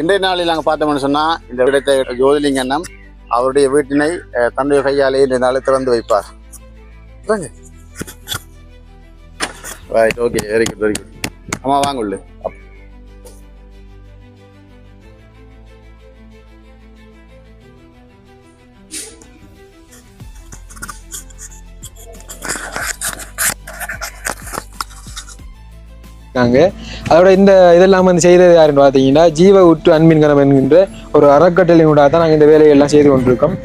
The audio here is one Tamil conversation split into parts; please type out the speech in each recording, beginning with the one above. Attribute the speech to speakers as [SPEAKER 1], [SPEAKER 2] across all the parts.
[SPEAKER 1] இன்றைய நாளில் நாங்கள் பார்த்தோம்னு சொன்னால் இந்த விடத்தை ஜோதிலிங்கண்ணம் அவருடைய வீட்டினை அஹ், தன்னுடைய கையாலே இந்த நாளை திறந்து வைப்பார். Right okay very good very good அம்மா வாங்க உள்ளு.
[SPEAKER 2] இருக்காங்க. அதோட இந்த இதெல்லாம் வந்து செய்தது யாருன்னு பார்த்தீங்கன்னா ஜீவ உற்று அன்பின்கரம் என்கின்ற ஒரு அறக்கட்டளையினூடாக தான் நாங்கள் இந்த வேலையெல்லாம் செய்து கொண்டிருக்கோம்.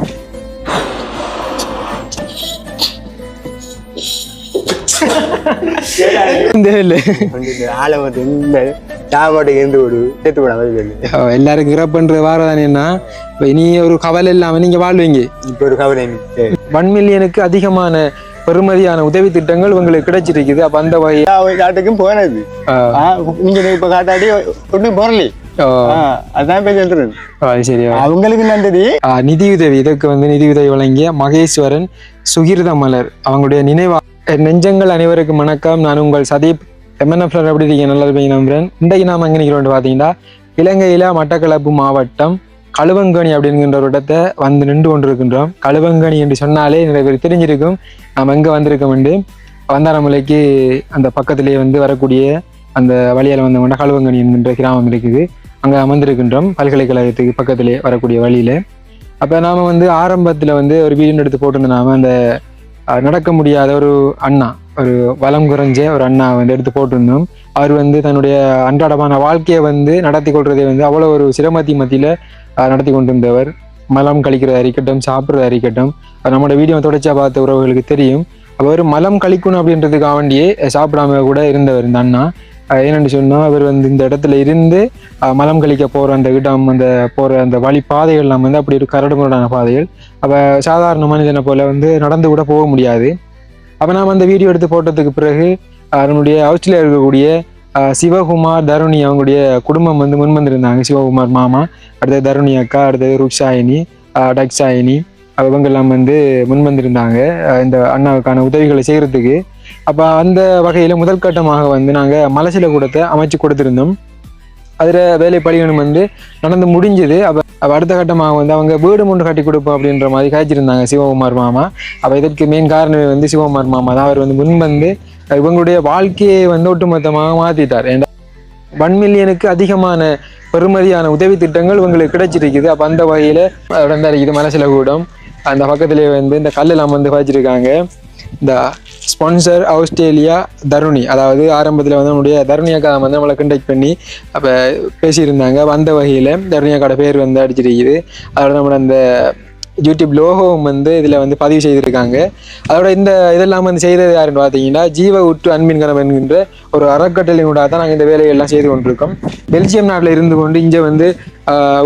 [SPEAKER 2] எல்லாருக்கும் இறப்புன்ற வாரதானேன்னா இப்போ இனி ஒரு கவலை இல்லாமல் நீங்கள் வாழ்வீங்க.
[SPEAKER 3] இப்போ ஒரு கவலை.
[SPEAKER 2] ஒன் மில்லியனுக்கு அதிகமான பெறுமதியான உதவி திட்டங்கள் உங்களுக்கு கிடைச்சிருக்குது. அப்போ அந்த வகை
[SPEAKER 3] எல்லா காட்டுக்கும் போனது. நீங்க இப்ப காட்டாடி ஒன்றும் போறலே. அவங்களுக்கு நன்றி
[SPEAKER 2] நிதியுதவி. இதற்கு வந்து நிதியுதவி வழங்கிய மகேஸ்வரன் சுகிர்த மலர் அவங்களுடைய நினைவா நெஞ்சங்கள் அனைவருக்கும் வணக்கம். நான் உங்கள் சதீப் எம்என்எஃப் எப்படி இருக்கீங்க நல்லா இருப்பீங்க நம்புறேன் இன்றைக்கு நாம எங்க நிற்கிறோம் பார்த்தீங்கன்னா இலங்கையில மட்டக்களப்பு மாவட்டம் கழுவங்கனி அப்படிங்கிற ஒரு இடத்தை வந்து நின்று கொண்டிருக்கின்றோம். கழுவங்கனி என்று சொன்னாலே நிறைய பேர் தெரிஞ்சிருக்கும். நாம் எங்கே வந்திருக்கோம் என்று. வந்தாரமலைக்கு அந்த பக்கத்திலேயே வந்து வரக்கூடிய அந்த வழியால் வந்தவங்க களுவங்கணி என்கின்ற கிராமம் இருக்குது. அங்கே அமர்ந்திருக்கின்றோம். பல்கலைக்கழகத்துக்கு பக்கத்திலே வரக்கூடிய வழியில். அப்போ நாம் வந்து ஆரம்பத்தில் வந்து ஒரு வீடியோ எடுத்து போட்டிருந்தோம். நாம் அந்த நடக்க முடியாத ஒரு அண்ணா. ஒரு வளம் குறைஞ்ச ஒரு அண்ணா வந்து எடுத்து போட்டிருந்தோம். அவர் வந்து தன்னுடைய அன்றாடமான வாழ்க்கையை வந்து நடத்தி கொள்றதை வந்து அவ்வளோ ஒரு சிரமத்தி மத்தியில் நடத்தி கொண்டிருந்தவர். மலம் கழிக்கிறதா இருக்கட்டும் சாப்பிட்றதா இருக்கட்டும் நம்மளோட வீடியோ தொடர்ச்சியாக பார்த்த உறவுகளுக்கு தெரியும். அவர் மலம் கழிக்கணும் அப்படின்றதுக்காக வேண்டியே சாப்பிடாம கூட இருந்தவர் இந்த அண்ணா. ஏன்னு சொன்னால் அவர் வந்து இந்த இடத்துல இருந்து மலம் கழிக்க போகிற அந்த இடம் அந்த போகிற அந்த வழி பாதைகள்லாம் வந்து அப்படி ஒரு கரடுமுரடான பாதைகள். அவள் சாதாரண மனிதனை போல வந்து நடந்து கூட போக முடியாது. அப்போ நாம் அந்த வீடியோ எடுத்து போட்டதுக்கு பிறகு அதனுடைய நம்முடைய இருக்கக்கூடிய சிவகுமார் தருணி அவங்களுடைய குடும்பம் வந்து முன் வந்திருந்தாங்க. சிவகுமார் மாமா அடுத்தது தருணி அக்கா அடுத்தது ருக்ஷாயினி டக்ஷாயினி அவங்கெல்லாம் வந்து முன் வந்திருந்தாங்க. இந்த அண்ணாவுக்கான உதவிகளை செய்கிறதுக்கு அப்போ அந்த வகையில் முதல் கட்டமாக வந்து நாங்கள் மலசில கூடத்தை அமைச்சு கொடுத்துருந்தோம். அதில் வேலை பணிகளும் வந்து நடந்து முடிஞ்சது. அப்போ அப்போ அடுத்த கட்டமாக வந்து அவங்க வீடு மூன்று கட்டி கொடுப்போம் அப்படின்ற மாதிரி காய்ச்சிருந்தாங்க சிவகுமார் மாமா. அப்போ இதற்கு மெயின் காரணம் வந்து சிவகுமார் மாமா தான். அவர் வந்து முன் வந்து இவங்களுடைய வாழ்க்கையை வந்து ஒட்டுமொத்தமாக மாற்றிட்டார் ஏன்னா ஒன் மில்லியனுக்கு அதிகமான பெருமதியான உதவி திட்டங்கள் உங்களுக்கு கிடைச்சிருக்குது. அப்போ அந்த வகையில் நடந்தா இருக்குது மனசில கூடம். அந்த பக்கத்துலேயே வந்து இந்த கல்லெல்லாம் வந்து வச்சிருக்காங்க இந்த ஸ்பான்சர் ஆஸ்திரேலியா தருணி. அதாவது ஆரம்பத்தில் வந்து நம்முடைய தருணி வந்து நம்மளை கண்டெக்ட் பண்ணி அப்போ பேசியிருந்தாங்க. அந்த வகையில் தருணி அக்காட பேர் வந்து அடிச்சிருக்குது. அதோட நம்ம அந்த யூடியூப் லோகோவும் வந்து இதில் வந்து பதிவு செய்திருக்காங்க. அதோட இந்த இதெல்லாம் வந்து செய்தது யாருன்னு பார்த்தீங்கன்னா ஜீவ உட்டு அன்பின் கணம் என்கின்ற ஒரு அறக்கட்டளையினூடாக தான் நாங்கள் இந்த வேலையெல்லாம் செய்து கொண்டிருக்கோம். பெல்ஜியம் நாட்டில் இருந்து கொண்டு இங்கே வந்து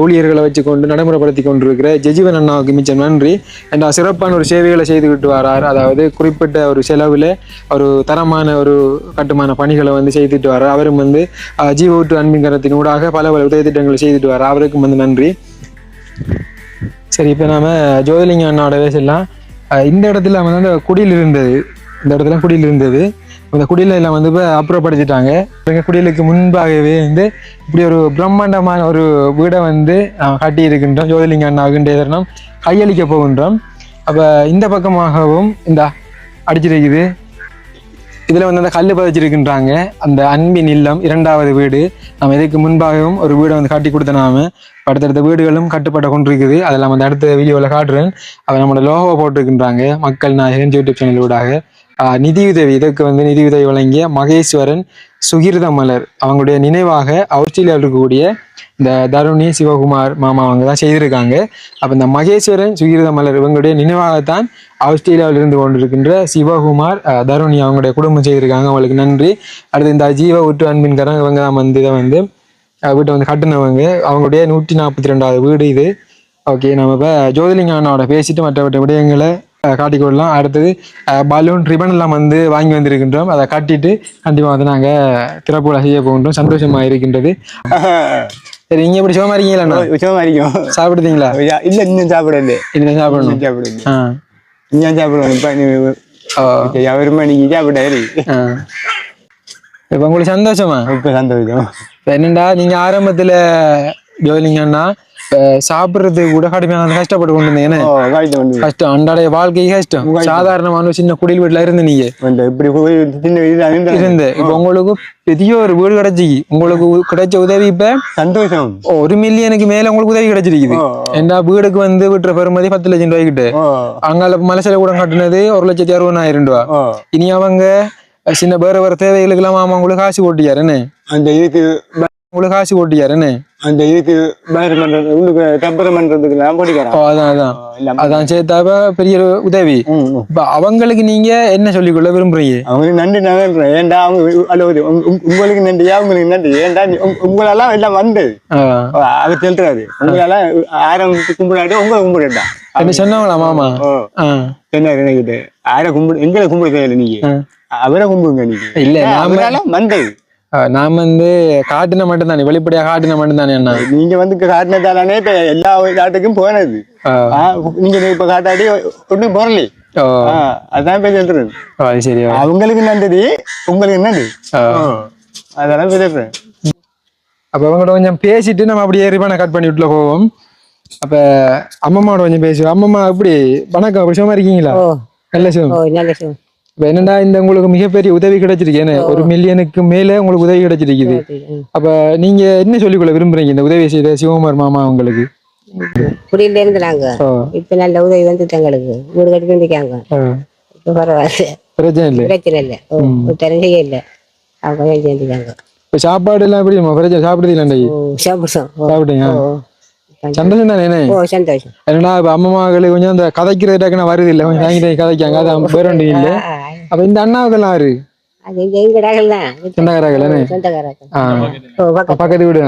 [SPEAKER 2] ஊழியர்களை வச்சுக்கொண்டு நடைமுறைப்படுத்தி கொண்டிருக்கிற ஜெஜீவன் அண்ணாவுக்கு மிச்சம் நன்றி. அண்ட் சிறப்பான ஒரு சேவைகளை செய்துக்கிட்டு வரார். அதாவது குறிப்பிட்ட ஒரு செலவில் ஒரு தரமான ஒரு கட்டுமான பணிகளை வந்து செய்துட்டு வரார். அவரும் வந்து ஜீவ உட்டு அன்பின் கணத்தின் ஊடாக பல பல உதவி திட்டங்களை செய்துட்டு வரார். அவருக்கும் வந்து நன்றி. சரி இப்போ நாம ஜோதிலிங்க அண்ணாவோட பேசலாம் இந்த இடத்துல வந்து அந்த குடியில் இருந்தது. இந்த இடத்துல குடியில் இருந்தது. அந்த குடியில எல்லாம் வந்து இப்போ அப்புறப்படுத்திட்டாங்க எங்கள் குடியிலுக்கு முன்பாகவே வந்து இப்படி ஒரு பிரம்மாண்டமான ஒரு வீடை வந்து கட்டி இருக்கின்றோம் ஜோதிலிங்க அண்ணாவுக்கு தருணம் கையளிக்க போகின்றோம். அப்போ இந்த பக்கமாகவும் இந்த அடிச்சிருக்குது. இதில் வந்து அந்த கல் பதிச்சிருக்கின்றாங்க. அந்த அன்பின் இல்லம் இரண்டாவது வீடு. நம்ம இதுக்கு முன்பாகவும் ஒரு வீடை வந்து காட்டி கொடுத்த நாம அடுத்தடுத்த வீடுகளும் கட்டுப்பட்ட கொண்டிருக்குது. அதுல நம்ம அந்த அடுத்த வீடியோவில் காட்டுறேன். அதை நம்மளோட லோகோ போட்டிருக்கின்றாங்க. மக்கள் நாயகன் யூடியூப் சேனல் ஊடாக. நிதியுதவி இதற்கு வந்து நிதியுதவி வழங்கிய மகேஸ்வரன் சுகிர்த மலர் அவங்களுடைய நினைவாக ஆஸ்திரேலியாவில் இருக்கக்கூடிய இந்த தருணி சிவகுமார் மாமா அவங்க தான் செய்திருக்காங்க. அப்போ இந்த மகேஸ்வரன் சுகிர்த மலர் இவங்களுடைய நினைவாகத்தான் ஆஸ்திரேலியாவில் இருந்து கொண்டிருக்கின்ற சிவகுமார் தருணி அவங்களுடைய குடும்பம் செய்திருக்காங்க. அவங்களுக்கு நன்றி. அடுத்து இந்த ஜீவ விட்டு அன்பின்காரங்க இவங்க தான் வந்து இதை வந்து வீட்டை வந்து கட்டினவங்க. அவங்களுடைய நூற்றி நாற்பத்தி ரெண்டாவது வீடு இது. ஓகே நம்ம இப்போ ஜோதிலிங்க அண்ணாவோட பேசிட்டு மற்ற விடயங்களை காட்டிக்கொள்ளலாம். அடுத்தது பலூன் ரிபன் எல்லாம் வந்து வாங்கி வந்திருக்கின்றோம். அதை கட்டிட்டு கண்டிப்பாக வந்து நாங்கள் திறப்புல செய்ய போகின்றோம். சந்தோஷமாக இருக்கின்றது. சரி நீங்கள் எப்படி சுகமாக இருக்கீங்களா?
[SPEAKER 3] விஷயமா இருக்கும்.
[SPEAKER 2] சாப்பிடுதீங்களா
[SPEAKER 3] இல்ல இன்னும் சாப்பிடல.
[SPEAKER 2] சாப்பிடணும்.
[SPEAKER 3] இன்னும் சாப்பிடல.
[SPEAKER 2] ஆ.
[SPEAKER 3] இன்னும் சாப்பிடுவோம் இப்ப நீ அவருமா நீங்க சாப்பிட்டாரு
[SPEAKER 2] இப்போ உங்களுக்கு சந்தோஷமா?
[SPEAKER 3] இப்ப சந்தோஷம்.
[SPEAKER 2] என்னண்டா நீங்க ஆரம்பத்துல ஜோதிலிங்கன்னா இப்ப சாப்பிடுறதுக்கு கூட கடுமையான கஷ்டப்பட்டு கொண்டு இருந்தேன் கஷ்டம் அன்றாடைய வாழ்க்கை கஷ்டம். சாதாரணமான சின்ன குடில் வீட்டுல இருந்து நீங்க.
[SPEAKER 3] இருந்தா.
[SPEAKER 2] இப்ப உங்களுக்கு பெரிய ஒரு வீடு கிடைச்சி உங்களுக்கு கிடைச்ச உதவி இப்ப
[SPEAKER 3] சந்தோஷம்.
[SPEAKER 2] ஒரு மில்லியனுக்கு மேல உங்களுக்கு உதவி கிடைச்சிருக்குது. ஏன்னா வீடுக்கு வந்து விட்டுற பெருமதி பத்து லட்சம் ரூபாய்க்கிட்ட அங்கால மலைசில கூட கட்டினது ஒரு லட்சத்தி அறுபதாயிரம் ரூபா. இனி அவங்க சின்ன வேற வேற தேவைகளுக்கு எல்லாம் மாமா உங்களுக்கு காசு ஓட்டியாருன்னு
[SPEAKER 3] அந்த இதுக்கு
[SPEAKER 2] உங்களுக்கு காசு ஓட்டியாருன்னு
[SPEAKER 3] அந்த இதுக்கு பேர் பண்றது உள்ளுக்கு டப்பர் பண்றதுக்கு போட்டிக்கிறான்
[SPEAKER 2] அதான் அதான். அதான் சேர்த்தாப்ப பெரிய உதவி. இப்ப அவங்களுக்கு நீங்க என்ன சொல்லிக்கொள்ள விரும்புறீங்க?
[SPEAKER 3] அவங்களுக்கு நன்றி நன்றி ஏன்டா அவங்க அளவு உங்களுக்கு நன்றியா உங்களுக்கு நன்றி? உங்க- உங்களெல்லாம் எல்லாம் வந்து. அது சொல்றாரு உங்களெல்லாம் ஆயிரம் கும்பிடாட்டி உங்களை கும்பிடுடா
[SPEAKER 2] என்ன சொன்னாங்களா மாமா?
[SPEAKER 3] என்ன நினைக்கிட்டு ஆயிரம் கும்பிடு எங்களை கும்பிட தேவையில்லை நீங்க. அவரை கும்பிடுங்க நீங்க.
[SPEAKER 2] இல்ல
[SPEAKER 3] வந்தது?
[SPEAKER 2] நாம வந்து காட்டின மட்டும் தானே வெளிப்படையா காட்டின மட்டும் தானே அண்ணா?
[SPEAKER 3] நீங்க வந்து காட்டினதாலே இப்ப எல்லா நாட்டுக்கும் போனது. நீங்க இப்ப காட்டாடி ஒன்றும் போறலே அதான் இப்ப சொல்றது
[SPEAKER 2] சரி.
[SPEAKER 3] அவங்களுக்கு நன்றி உங்களுக்கு. ஆ, அதெல்லாம் பேசுறேன்
[SPEAKER 2] அப்ப அவங்கள்ட்ட கொஞ்சம் பேசிட்டு நம்ம அப்படியே ரிபனை கட் பண்ணி விட்டுல போவோம். அப்ப அம்மம்மாவோட கொஞ்சம் பேசுவோம். அம்மம்மா எப்படி? வணக்கம் அப்படி சும்மா இருக்கீங்களா? நல்ல சுகம்.
[SPEAKER 4] ஓ நல்ல சுகம்.
[SPEAKER 2] இப்ப இந்த உங்களுக்கு மிகப்பெரிய உதவி கிடைச்சிருக்கு? என்ன ஒரு மில்லியனுக்கு மேல உங்களுக்கு உதவி கிடைச்சிருக்குது. அப்ப நீங்க என்ன சொல்லிக்கொள்ள விரும்புறீங்க? இந்த உதவி செய்த சிவகுமார் மாமா உங்களுக்கு
[SPEAKER 4] குடியில இருந்து நாங்க
[SPEAKER 2] ஓ,
[SPEAKER 4] இப்ப நல்ல உதவி வந்துட்டு எங்களுக்கு. வீடு கட்டி இப்ப பரவாயில்ல.
[SPEAKER 2] பிரச்சனை இல்லை.
[SPEAKER 4] பிரச்சனை இல்லை. தெரிஞ்சே இல்லை. அவங்க வேலை செஞ்சுருக்காங்க
[SPEAKER 2] இப்ப சாப்பாடு எல்லாம் எப்படி பிரச்சனை.
[SPEAKER 4] சந்தோஷம் ஓ
[SPEAKER 2] சாப்பிட்டீங்க சந்தோஷம் தானே
[SPEAKER 4] ஓ சந்தோஷம்.
[SPEAKER 2] என்னடா இப்ப கொஞ்சம் அந்த கதைக்கிறது டக்குன்னு வருது இல்லை. கொஞ்சம் வாங்கிட்டு கதைக்காங்க. அதான் வேற ஒன்றும் இல்லை. அப்ப இந்த அண்ணாவுக்கெல்லாம் யாரு?
[SPEAKER 4] அது
[SPEAKER 2] சொந்தக்காரர்கள்
[SPEAKER 4] சொந்தக்காரர்கள் பக்கத்து
[SPEAKER 2] வீடு.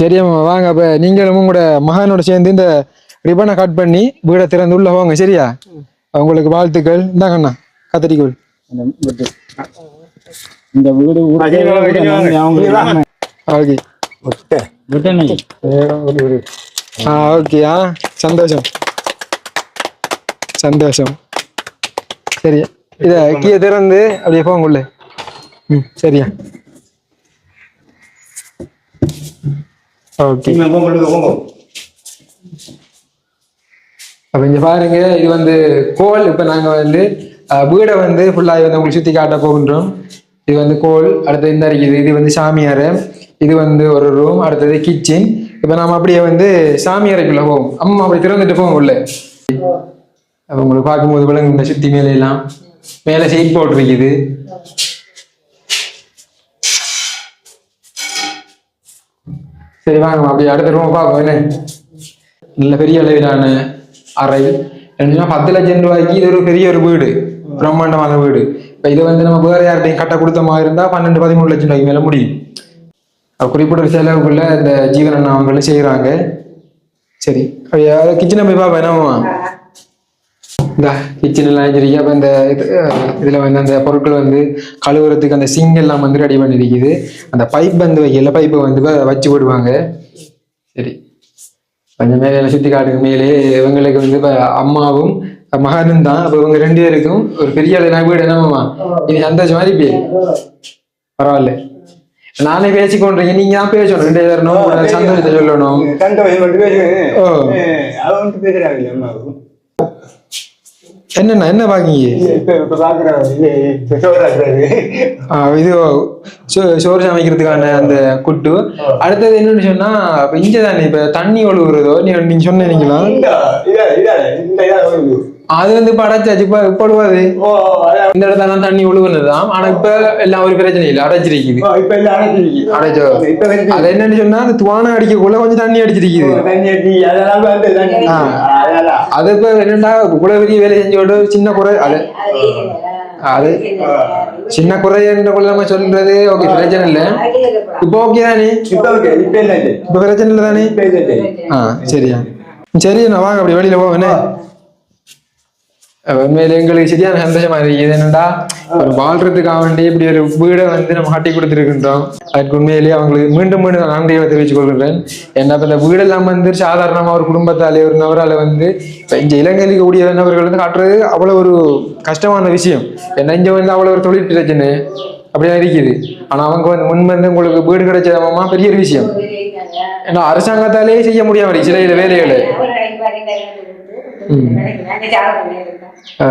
[SPEAKER 2] சரி அம்மா வாங்க. அப்ப நீங்களும் உங்களோட மகனோட சேர்ந்து இந்த ரிப்பனை கட் பண்ணி வீடை திறந்து உள்ள போங்க சரியா? உங்களுக்கு வாழ்த்துக்கள். இந்தாங்கண்ணா கத்தரிக்கோள்.
[SPEAKER 5] இந்த வீடு
[SPEAKER 2] ஓகே ஆ ஓகே ஆ சந்தோஷம். சந்தோஷம். சரி இத கீழே திறந்து அப்படியே போங்க ம் சரியா. ஓகே. அப்ப இங்க பாருங்க இது வந்து கோல். இப்ப நாங்க வந்து வீடை வந்து ஃபுல்லா வந்து உங்களுக்கு சுத்தி காட்ட போகின்றோம். இது வந்து கோல் அடுத்தது இந்த இருக்குது இது வந்து சாமியார் இது வந்து ஒரு ரூம் அடுத்தது கிச்சன் இப்ப நாம அப்படியே வந்து சாமியாரைக்குள்ள போவோம். அம்மா அப்படி திறந்துட்டு போவோம் உள்ள. அப்போ உங்களுக்கு பார்க்கும்போது விலங்கு இந்த சுத்தி மேலே எல்லாம் மேலே சீட் போட்டிருக்குது. சரி வாங்க அப்படியே அடுத்த ரூம் பார்ப்போம் என்ன? நல்ல பெரிய அளவிலான அறை. என்னன்னா பத்து லட்சம் ரூபாய்க்கு இது ஒரு பெரிய ஒரு வீடு பிரம்மாண்டமான வீடு. இப்போ இதை வந்து நம்ம வேற யார்கிட்டையும் கட்ட கொடுத்த மாதிரி இருந்தால் பன்னெண்டு பதிமூணு லட்சம் ரூபாய்க்கு மேலே முடியும். அப்ப குறிப்பிட்ட செலவுக்குள்ள இந்த ஜீவன அவங்களும் செய்கிறாங்க சரி அப்படியே கிச்சனை போய் பார்ப்பேன் என்னமா இந்த கிச்சன் எல்லாம் சரி அப்ப இந்த இதுல வந்து அந்த பொருட்கள் வந்து கழுவுறதுக்கு அந்த சிங் எல்லாம் வந்து ரெடி பண்ணிருக்குது. அந்த பைப் வந்து வைக்கல. பைப்பை வந்து வச்சு விடுவாங்க சரி. கொஞ்சம் மேலே சுத்தி காட்டுக்கு மேலே இவங்களுக்கு வந்து இப்ப அம்மாவும் மகனும் தான். அப்ப இவங்க ரெண்டு பேருக்கும் ஒரு பெரிய அளவு வீடு என்னமாமா இது சந்தோஷம் மாதிரி பேர் பரவாயில்ல. நானே பேசிக்கொண்டிருக்கேன். நீங்க தான் பேசணும். ரெண்டு பேரும் சந்தோஷத்தை சொல்லணும். என்னண்ணா என்ன பாக்கீங்க இது சோறு சமைக்கிறதுக்கான அந்த குட்டு. அடுத்தது என்னன்னு சொன்னா இங்க தானே இப்ப தண்ணி ஒழுகுறதோ நீங்க சொன்னீங்களா. அது வந்து இப்ப அடைச்சாச்சு இப்ப இப்ப ஒழுவாது
[SPEAKER 3] ஓ அதான்.
[SPEAKER 2] இந்த இடத்துல தான் தண்ணி ஒழுகுனதுதான். ஆனா இப்ப எல்லாம் ஒரு பிரச்சனை இல்லை அடைச்சிருக்குது. அடைச்சோ. அது என்னன்னு சொன்னா அந்த துவானம் அடிக்கக்குள்ள கொஞ்சம் தண்ணி அடிச்சிருக்குது. அது இப்ப என்னடா இவ்வளவு பெரிய வேலை செஞ்சோட சின்ன குறை அது அது சின்ன குறை என்ற நம்ம சொல்றது ஓகே பிரச்சனை இல்லை இப்ப ஓகே தானே
[SPEAKER 3] இப்ப
[SPEAKER 2] பிரச்சனை இல்லை தானே. ஆ சரியா சரி நான் வாங்க அப்படி வெளியில போவேனே உண்மையில எங்களுக்கு சரியான சந்தோஷமா இருக்குது. என்னடா ஒரு வாழ்றதுக்காக வேண்டி இப்படி ஒரு வீடை வந்து நம்ம கட்டி கொடுத்துருக்கின்றோம். அதுக்கு உண்மையிலேயே அவங்களுக்கு மீண்டும் மீண்டும் நான் நன்றியை தெரிவித்துக் கொள்கிறேன். ஏன்னா இப்ப இந்த வீடெல்லாம் வந்து சாதாரணமா ஒரு குடும்பத்தாலே ஒரு நபரால வந்து இப்ப இங்க இலங்கைக்கு கூடிய நபர்கள் வந்து காட்டுறது அவ்வளவு ஒரு கஷ்டமான விஷயம். ஏன்னா இங்க வந்து அவ்வளவு ஒரு தொழில் பிரச்சனை அப்படிதான் இருக்குது. ஆனா அவங்க வந்து முன் வந்து உங்களுக்கு வீடு கிடைச்சதமா பெரிய ஒரு விஷயம். ஏன்னா அரசாங்கத்தாலேயே செய்ய முடியாம சில இதில் வேலைகளை ஆ.